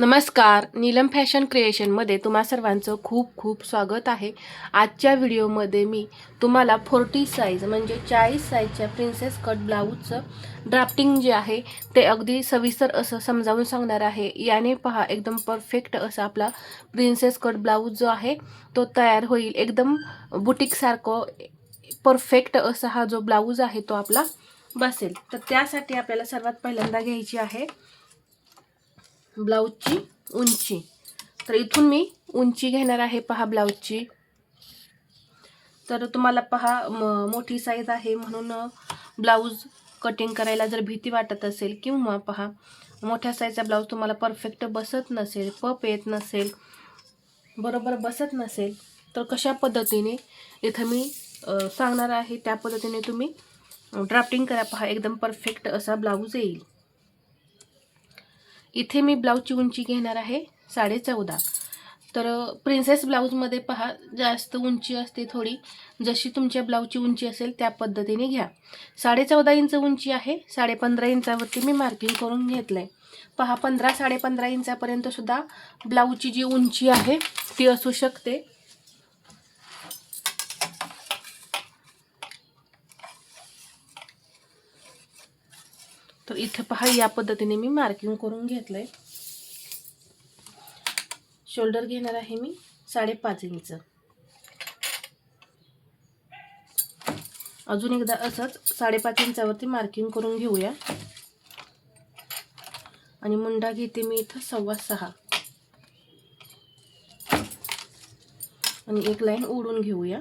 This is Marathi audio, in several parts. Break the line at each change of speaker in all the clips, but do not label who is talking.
नमस्कार. नीलम फॅशन क्रिएशनमध्ये तुम्हा सर्वांचं खूप खूप स्वागत आहे. आजच्या व्हिडिओमध्ये मी तुम्हाला फोर्टी साईज म्हणजे चाळीस साईजच्या प्रिन्सेस कट ब्लाऊजचं ड्राफ्टिंग जे आहे ते अगदी सविस्तर असं समजावून सांगणार आहे. याने पहा एकदम परफेक्ट असा आपला प्रिन्सेस कट ब्लाऊज जो आहे तो तयार होईल. एकदम बुटीकसारखं परफेक्ट असा हा जो ब्लाऊज आहे तो आपला बसेल. तर त्यासाठी आपल्याला सर्वात पहिल्यांदा घ्यायची आहे ब्लाऊजची उंची. तर इथून मी उंची घेणार आहे पहा ब्लाऊजची. तर तुम्हाला पहा म- मोठी साईज आहे म्हणून ब्लाऊज कटिंग करायला जर भीती वाटत असेल किंवा पहा मोठ्या साईजचा ब्लाऊज तुम्हाला परफेक्ट बसत नसेल पप येत नसेल बरोबर बसत नसेल तर कशा पद्धतीने इथं मी सांगणार आहे त्या पद्धतीने तुम्ही ड्राफ्टिंग करा पहा एकदम परफेक्ट असा ब्लाऊज येईल. इथे मी ब्लाऊजची उंची घेणार आहे साडे चौदा तर प्रिन्सेस ब्लाऊजमध्ये पहा जास्त उंची असते थोडी. जशी तुमच्या ब्लाऊजची उंची असेल त्या पद्धतीने घ्या. साडे चौदा इंच उंची आहे साडे पंधरा इंचावरती मी मार्किंग करून घेतलं आहे पहा पंधरा साडे पंधरा ब्लाऊजची जी उंची आहे ती असू शकते. तर इथे पहा या पद्धतीने मी मार्किंग करून घेतलंय. शोल्डर घेणार आहे मी साडेपाच इंच अजून एकदा असंच साडेपाच इंचावरती मार्किंग करून घेऊया. आणि मुंडा घेते मी इथं सव्वा सहा. आणि एक लाईन ओढून घेऊया.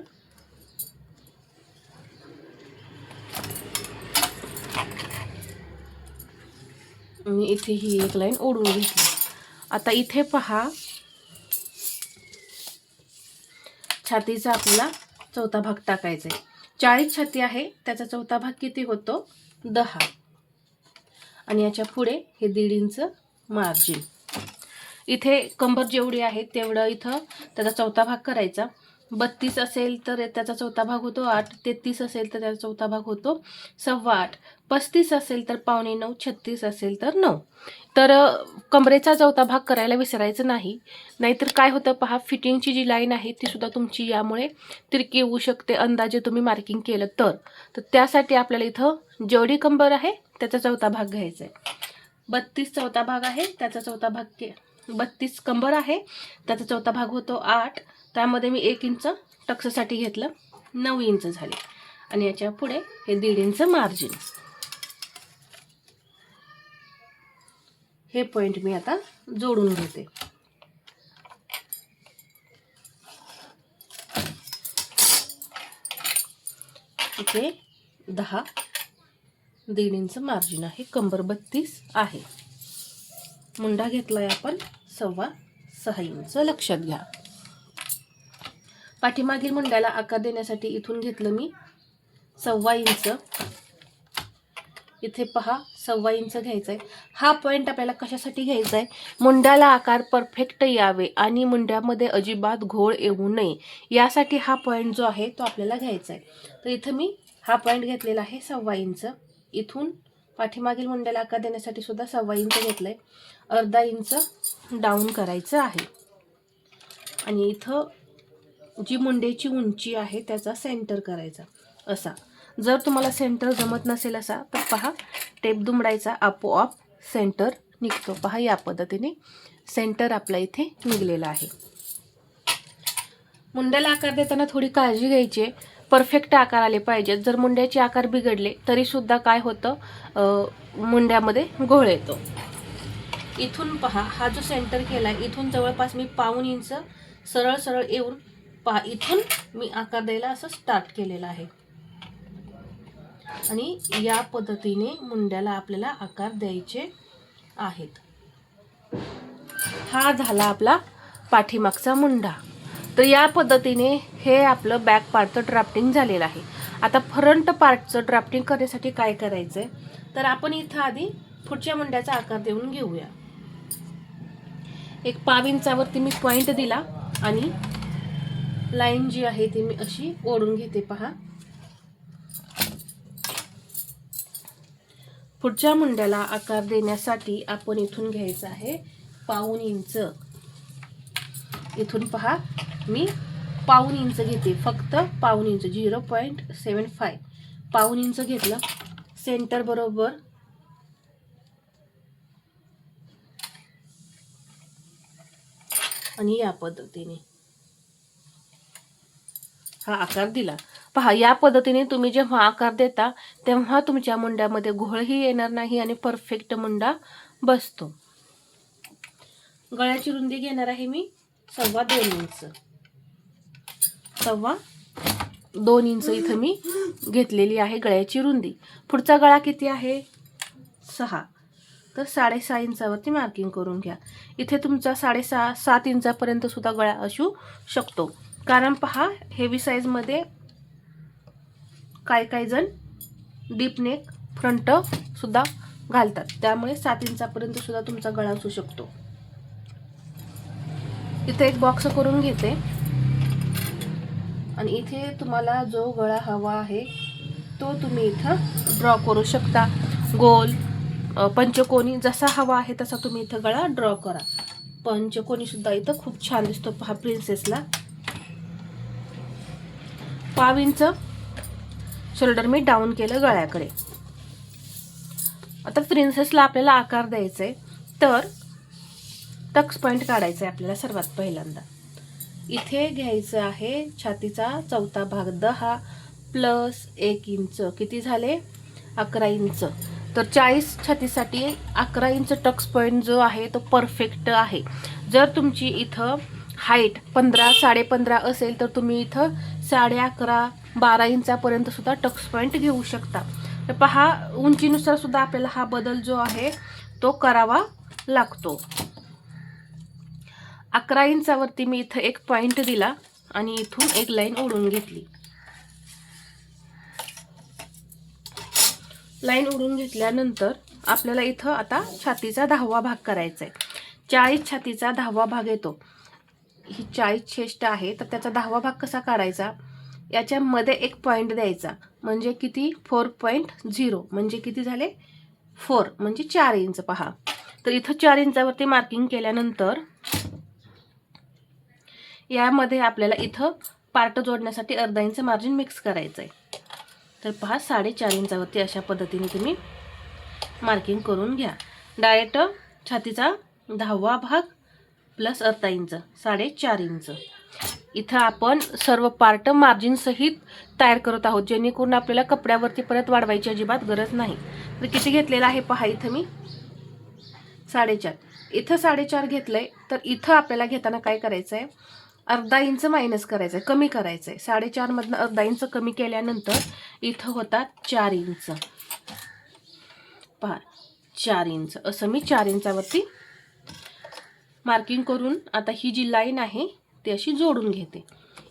मी इथे ही एक लाईन ओढून घेतली. आता इथे पहा. छातीचा आपल्याला चौथा भाग टाकायचा आहे. चाळीस छाती आहे त्याचा चौथा भाग किती होतो? दहा. आणि याच्यापुढे हे दीड इंच मार्जिन इथे कंबर जेवढी आहे तेवढं इथं त्याचा चौथा भाग करायचा. बत्तीस असेल तर त्याचा चौथा भाग होतो आठ तेहतीस असेल तर त्याचा चौथा भाग होतो सव्वा आठ. पस्तीस असेल तर पावणे नऊ छत्तीस असेल तर नऊ. तर कमरेचा चौथा भाग करायला विसरायचं नाही. नाहीतर काय होतं पहा फिटिंगची जी लाईन आहे ती सुद्धा तुमची यामुळे तिरकी येऊ शकते अंदाजे तुम्ही मार्किंग केलं तर. तर त्यासाठी आपल्याला इथं जेवढी कंबर आहे त्याचा चौथा भाग घ्यायचा आहे. बत्तीस चौथा भाग आहे त्याचा चौथा भाग के बत्तीस कंबर आहे त्याचा चौथा भाग होतो आठ. त्यामध्ये मी एक इंच टक्ससाठी घेतलं नऊ इंच झाले. आणि याच्यापुढे हे दीड इंच मार्जिन. हे पॉईंट मी आता जोडून घेते. इथे दहा दीड इंच मार्जिन आहे. कंबर बत्तीस आहे. मुंडा घेतलाय आपण सव्वा सहा इंच. लक्षात घ्या. पाठीमागील मुंड्याला आकार देण्यासाठी इथून घेतलं मी सव्वा इंच. इथे पहा सव्वा इंच घ्यायचा आहे हा पॉईंट आपल्याला कशासाठी घ्यायचा आहे मुंड्याला आकार परफेक्ट यावे आणि मुंड्यामध्ये अजिबात घोळ येऊ नये. यासाठी हा पॉईंट जो आहे तो आपल्याला घ्यायचा आहे तर इथं मी हा पॉईंट घेतलेला आहे सव्वा इंच. इथून पाठीमागील मुंड्याला आकार देण्यासाठी सुद्धा सव्वा इंच घेतलं आहे अर्धा इंच डाऊन करायचं आहे. आणि इथं जी मुंडेची उंची आहे त्याचा सेंटर करायचा. असा. जर तुम्हाला सेंटर जमत नसेल असा तर पहा टेप दुमडायचा आपोआप सेंटर निघतो. पहा या पद्धतीने सेंटर आपला इथे निघलेला आहे. मुंड्याला आकार देताना थोडी काळजी घ्यायची आहे. परफेक्ट आकार आले पाहिजेत. जर मुंड्याचे आकार बिघडले तरीसुद्धा काय होतं? मुंड्यामध्ये घोळ येतो. इथून पहा हा जो सेंटर केला आहे इथून जवळपास मी पाऊन इंच सरळ सरळ येऊन पहा इथून मी आकार द्यायला असं स्टार्ट केलेलं आहे. आणि या पद्धतीने मुंड्याला आपल्याला आकार द्यायचे आहेत. हा झाला आपला पाठीमागचा मुंडा. तर या पद्धतीने हे आपलं बॅक पार्टचं ड्राफ्टिंग झालेलं आहे. आता फ्रंट पार्टचं ड्राफ्टिंग करण्यासाठी काय करायचं आहे तर आपण इथं आधी पुढच्या मुंड्याचा आकार देऊन घेऊया. एक पाव इंचावरती मी पॉईंट दिला आणि लाईन जी आहे ती मी अशी ओढून घेते पहा. पुढच्या मुंड्याला आकार देण्यासाठी आपण इथून घ्यायचं आहे पाऊन इंच. इथून पहा मी पाऊन इंच घेते. फक्त पाऊन inch zero point seven five पाऊन इंच घेतलं सेंटर बरोबर. आणि या पद्धतीने. हा आकार दिला. पहा या पद्धतीने तुम्ही जेव्हा आकार देता तेव्हा तुमच्या मुंड्यामध्ये घोळही येणार नाही आणि परफेक्ट मुंडा बसतो. गळ्याची रुंदी घेणार आहे मी सव्वा दोन इंच. सव्वा दोन इंच इथं मी घेतलेली आहे गळ्याची रुंदी. पुढचा गळा किती आहे? सहा. तर साडेसहा इंचावरती मार्किंग करून घ्या. इथे तुमचा साडेसहा सात इंचापर्यंत सुद्धा गळा असू शकतो. कारण पहा हेवी साईजमध्ये काही काही जण डीप नेक फ्रंट सुद्धा घालतात. त्यामुळे सात इंचापर्यंत सुद्धा तुमचा गळा असू शकतो. इथे एक बॉक्स करून घेते. आणि इथे तुम्हाला जो गळा हवा आहे तो तुम्ही इथं ड्रॉ करू शकता. गोल पंचकोनी जसा हवा आहे तसा तुम्ही इथं गळा ड्रॉ करा. पंचकोनीसुद्धा इथं खूप छान दिसतो पहा प्रिन्सेसला पाव इंच शोल्डर मी डाऊन केलं गळ्याकडे. आता प्रिन्सेसला आपल्याला आकार द्यायचा आहे तर टक्स पॉईंट काढायचा आहे आपल्याला सर्वात पहिल्यांदा. इथे घ्यायचं आहे छातीचा चौथा भाग. दहा प्लस एक इंच. किती झाले? अकरा इंच. तर चाळीस छातीसाठी अकरा इंच टक्स पॉईंट जो आहे तो परफेक्ट आहे. जर तुमची इथं हाईट पंधरा साडेपंधरा असेल तर तुम्ही इथं साडे अकरा बारा इंचापर्यंत सुद्धा टक्स पॉईंट घेऊ शकता. तर पहा उंचीनुसार सुद्धा आपल्याला हा बदल जो आहे तो करावा लागतो. अकरा इंचावरती मी इथं एक पॉईंट दिला आणि इथून एक लाईन ओढून घेतली. लाईन ओढून घेतल्यानंतर आपल्याला इथं आता छातीचा दहावा भाग करायचा आहे. चाळीस छातीचा दहावा भाग येतो. ही चाळीस चेष्ट आहे तर त्याचा दहावा भाग कसा काढायचा? याच्यामध्ये एक पॉईंट द्यायचा. म्हणजे किती? फोर पॉईंट झिरो म्हणजे किती झाले? फोर म्हणजे चार इंच पहा. तर इथं चार इंचावरती मार्किंग केल्यानंतर यामध्ये आपल्याला इथं पार्ट जोडण्यासाठी अर्धा इंच मार्जिन मिक्स करायचं आहे तर पहा साडेचार इंचावरती अशा पद्धतीने तुम्ही मार्किंग करून घ्या. डायरेक्ट छातीचा दहावा भाग प्लस अर्धा इंच. साडेचार इंच. इथं आपण सर्व पार्ट मार्जिनसहित तयार करत आहोत जेणेकरून आपल्याला कपड्यावरती परत वाढवायची अजिबात गरज नाही. तर किती घेतलेलं आहे पहा इथं मी? साडेचार. इथं साडेचार घेतलंय तर इथं आपल्याला घेताना काय करायचं आहे अर्धा इंच मायनस करायचं आहे कमी करायचं आहे साडेचारमधनं अर्धा इंच कमी केल्यानंतर इथं होतात चार इंच पहा चार इंच असं मी चार इंचावरती मार्किंग करून आता ही जी लाईन आहे ती अशी जोडून घेते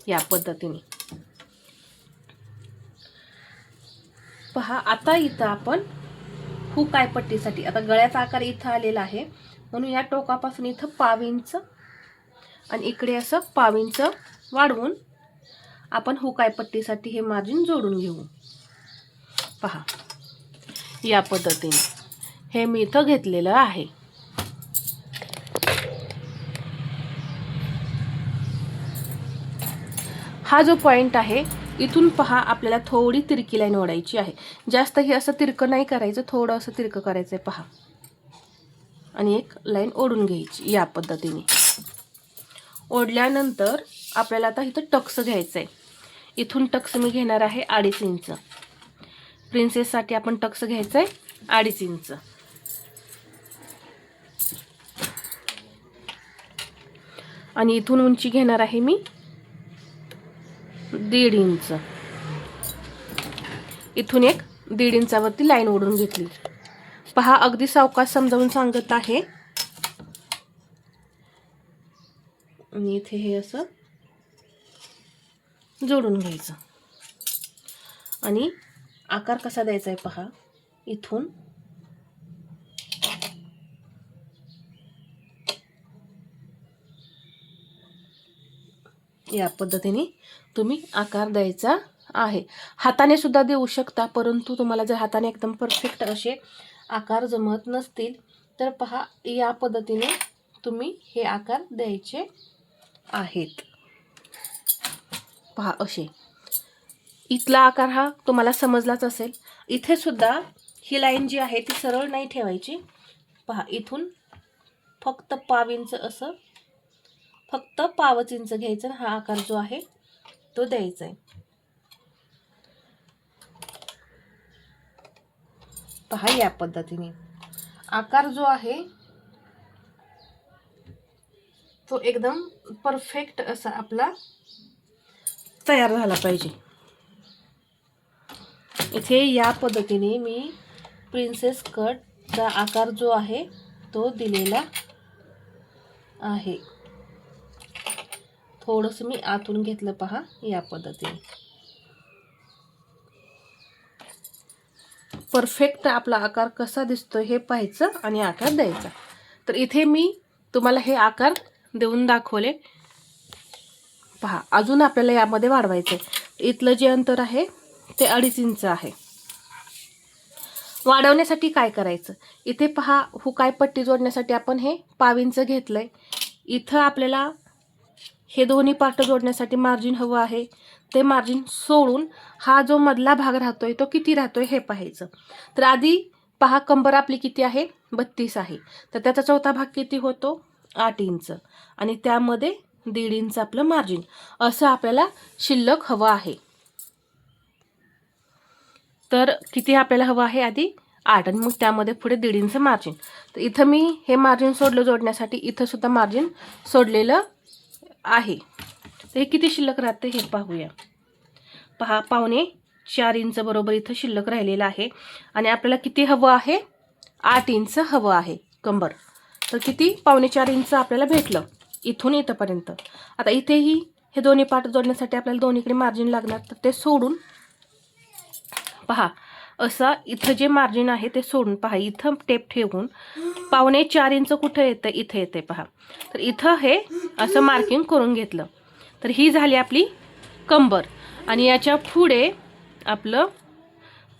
या पद्धतीने. पहा आता इथं आपण हुक आहे पट्टीसाठी आता गळ्याचा आकार इथं आलेला आहे म्हणून या टोकापासून इथं पाव इंच आणि इकडे असं पाव इंच वाढवून आपण हुकायपट्टीसाठी हे मार्जिन जोडून घेऊ. पहा या पद्धतीने. हे मी इथं घेतलेलं आहे. हा जो पॉईंट आहे इथून पहा आपल्याला थोडी तिरकी लाईन ओढायची आहे. जास्त हे असं तिरकं नाही करायचं थोडं असं तिरकं करायचं आहे पहा. आणि एक लाईन ओढून घ्यायची या पद्धतीने. ओढल्यानंतर आपल्याला आता इथं टक्स घ्यायचं आहे इथून टक्स मी घेणार आहे अडीच इंच. प्रिन्सेससाठी आपण टक्स घ्यायचं आहे अडीच इंच. आणि इथून उंची घेणार आहे मी दीड इंच. इथून एक दीड इंचावरती लाईन ओढून घेतली. पहा अगदी सावकाश समजावून सांगत आहे. आणि इथे हे असं जोडून घ्यायचं. आणि आकार कसा द्यायचा आहे पहा इथून या पद्धतीने तुम्ही आकार द्यायचा आहे. हाताने सुद्धा देऊ शकता परंतु तुम्हाला जर हाताने एकदम परफेक्ट असे आकार जमत नसतील तर पहा या पद्धतीने तुम्ही हे आकार द्यायचे आहेत. पहा असे. इथला आकार हा तुम्हाला समजलाच असेल. इथे सुद्धा ही लाईन जी आहे ती सरळ नाही ठेवायची. पहा इथून फक्त पाव इंच असं फक्त पावच इंच घ्यायचं हा आकार जो आहे तो द्यायचा आहे. पहा या पद्धतीने. आकार जो आहे तो एकदम परफेक्ट असा आपला तयार झाला पाहिजे. इथे या पद्धतीने मी प्रिन्सेस कटचा आकार जो आहे तो दिलेला आहे. थोडंसं मी आतून घेतलं पहा या पद्धतीने. परफेक्ट आपला आकार कसा दिसतो हे पाहायचं आणि आकार द्यायचा. तर इथे मी तुम्हाला हे आकार देऊन दाखवले. पहा अजून आपल्याला यामध्ये वाढवायचं आहे इथलं जे अंतर आहे ते अडीच इंच आहे. वाढवण्यासाठी काय करायचं? इथे पहा हुकाय पट्टी जोडण्यासाठी आपण हे पाव इंच घेतलं आहे इथं आपल्याला हे दोन्ही पार्ट जोडण्यासाठी मार्जिन हवं आहे. ते मार्जिन सोडून हा जो मधला भाग राहतोय तो किती राहतोय हे पाहायचं. तर आधी पहा कंबर आपली किती आहे? बत्तीस आहे. तर त्याचा चौथा भाग किती होतो? आठ इंच. आणि त्यामध्ये दीड इंच आपलं मार्जिन असं आपल्याला शिल्लक हवं आहे. तर किती आपल्याला हवं आहे आधी? आठ. आणि मग त्यामध्ये पुढे दीड इंच मार्जिन तर इथं मी हे मार्जिन सोडलं जोडण्यासाठी. इथंसुद्धा मार्जिन सोडलेलं आहे. तर हे किती शिल्लक राहते हे पाहूया. पहा पावणे चार इंच बरोबर इथं शिल्लक राहिलेलं आहे. आणि आपल्याला किती हवं आहे? आठ इंच हवं आहे कंबर. तर किती? पावणे चार इंच आपल्याला भेटलं इथून इथंपर्यंत. आता इथेही हे दोन्ही पार्ट जोडण्यासाठी आपल्याला दोन्हीकडे मार्जिन लागणार. तर ते सोडून पहा असं इथं जे मार्जिन आहे ते सोडून पहा. इथं टेप ठेवून पावणे चार इंच कुठं येतं? इथं येते पहा. तर इथं हे असं मार्किंग करून घेतलं. तर ही झाली आपली कंबर. आणि याच्यापुढे आपलं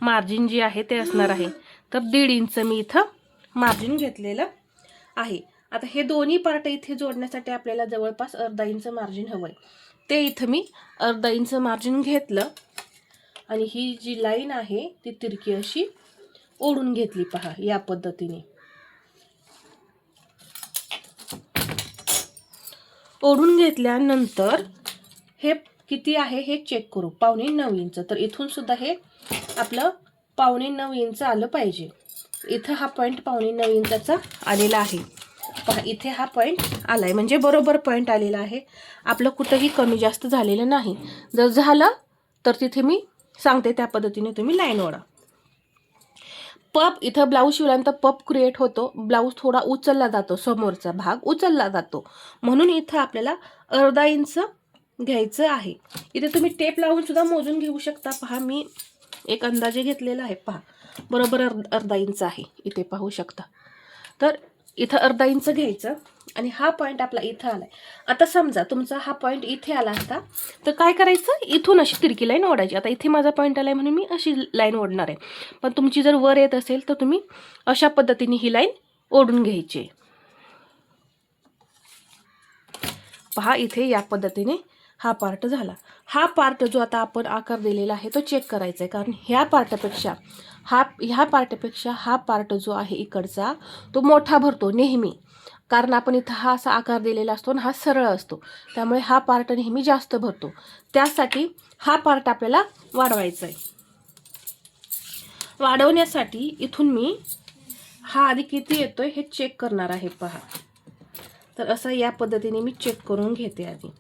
मार्जिन जे आहे ते असणार आहे. तर दीड इंच मी इथं मार्जिन घेतलेलं आहे. आता हे दोन्ही पार्ट इथे जोडण्यासाठी आपल्याला जवळपास अर्धा इंच मार्जिन हवं आहे ते इथं मी अर्धा इंच मार्जिन घेतलं. आणि ही जी लाईन आहे ती तिरकी अशी ओढून घेतली पहा या पद्धतीने. ओढून घेतल्यानंतर हे किती आहे हे चेक करू. पावणे नऊ इंच. तर इथून सुद्धा हे आपलं पावणे नऊ इंच आलं पाहिजे. इथं हा पॉईंट पावणे नऊ इंचाचा आलेला आहे. पहा इथे हा पॉईंट आला आहे म्हणजे बरोबर पॉईंट आलेला आहे. आपलं कुठंही कमी जास्त झालेलं नाही. जर झालं तर तिथे मी सांगते त्या पद्धतीने तुम्ही लाईन ओढा. पप इथं ब्लाऊज शिवल्यानंतर पप क्रिएट होतो. ब्लाऊज थोडा उचलला जातो समोरचा भाग उचलला जातो. म्हणून इथं आपल्याला अर्धा इंच घ्यायचं आहे. इथे तुम्ही टेप लावून सुद्धा मोजून घेऊ शकता. पहा मी एक अंदाजे घेतलेला आहे. पहा बरोबर अर्ध अर्धा इंच आहे. इथे पाहू शकता. तर इथं अर्धा इंच घ्यायचं. आणि हा पॉईंट आपला इथं आलाय. आता समजा तुमचा हा पॉईंट इथे आला असता तर काय करायचं? इथून अशी तिरकी लाईन ओढायची. आता इथे माझा पॉईंट आलाय म्हणून मी अशी लाईन ओढणार आहे. पण तुमची जर वर येत असेल तर तुम्ही अशा पद्धतीने ही लाईन ओढून घ्यायची. पहा इथे या पद्धतीने हा पार्ट झाला. हा पार्ट जो आता आपण आकार दिलेला आहे तो चेक करायचा आहे. कारण ह्या पार्टपेक्षा हा ह्या पार्टपेक्षा हा पार्ट जो आहे इकडचा तो मोठा भरतो नेहमी. कारण आपण इथं हा असा आकार दिलेला असतो आणि हा सरळ असतो. त्यामुळे हा पार्ट नेहमी जास्त भरतो. त्यासाठी हा पार्ट आपल्याला वाढवायचा आहे वाढवण्यासाठी इथून मी हा आधी किती येतोय हे चेक करणार आहे पहा. तर असं या पद्धतीने मी चेक करून घेते आधी.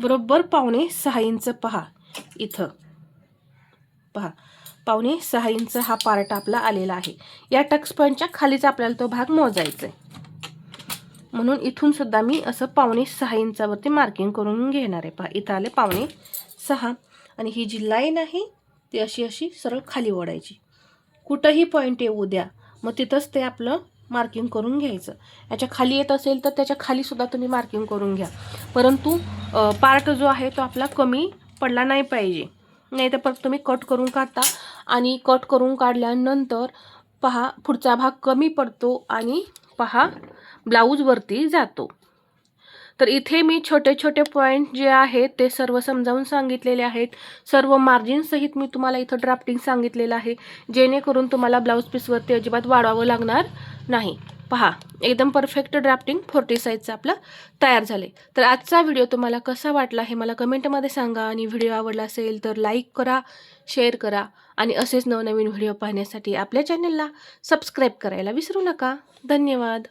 बरोबर पावणे सहा इंच पहा. इथं. पहा. पावणे सहा इंच हा पार्ट आपला आलेला आहे. या टक्स पॉईंटच्या खालीच आपल्याला तो भाग मोजायचा आहे. म्हणून इथून सुद्धा मी असं पावणे सहा इंचावरती मार्किंग करून घेणार आहे. पहा इथं आले पावणे सहा. आणि ही जी लाईन आहे ती अशी अशी सरळ खाली ओढायची. कुठंही पॉईंट येऊ द्या मग तिथंच ते आपलं मार्किंग करून घ्यायचं. याच्या खाली येत असेल तर त्याच्या खालीसुद्धा तुम्ही मार्किंग करून घ्या. परंतु पार्ट जो आहे तो आपला कमी पडला नाही पाहिजे. नाही तर परत तुम्ही कट करून काढता. आणि कट करून काढल्यानंतर पहा पुढचा भाग कमी पडतो आणि पहा ब्लाऊजवरती जातो. तर इथे मी छोटे छोटे पॉईंट जे आहेत ते सर्व समजावून सांगितलेले आहेत. सर्व मार्जिनसहित मी तुम्हाला इथं ड्राफ्टिंग सांगितलेलं आहे. जेणेकरून तुम्हाला ब्लाऊज पीसवरती अजिबात वाढवावं लागणार नाही. पहा एकदम परफेक्ट ड्राफ्टिंग फोर्टी साईजचं आपला तयार झाले. तर आजचा व्हिडिओ तुम्हाला कसा वाटला हे मला कमेंटमध्ये सांगा आणि व्हिडिओ आवडला असेल तर लाईक करा शेअर करा आणि असेच नवनवीन व्हिडिओ पाहण्यासाठी आपल्या चॅनलला सबस्क्राईब करायला विसरू नका. धन्यवाद.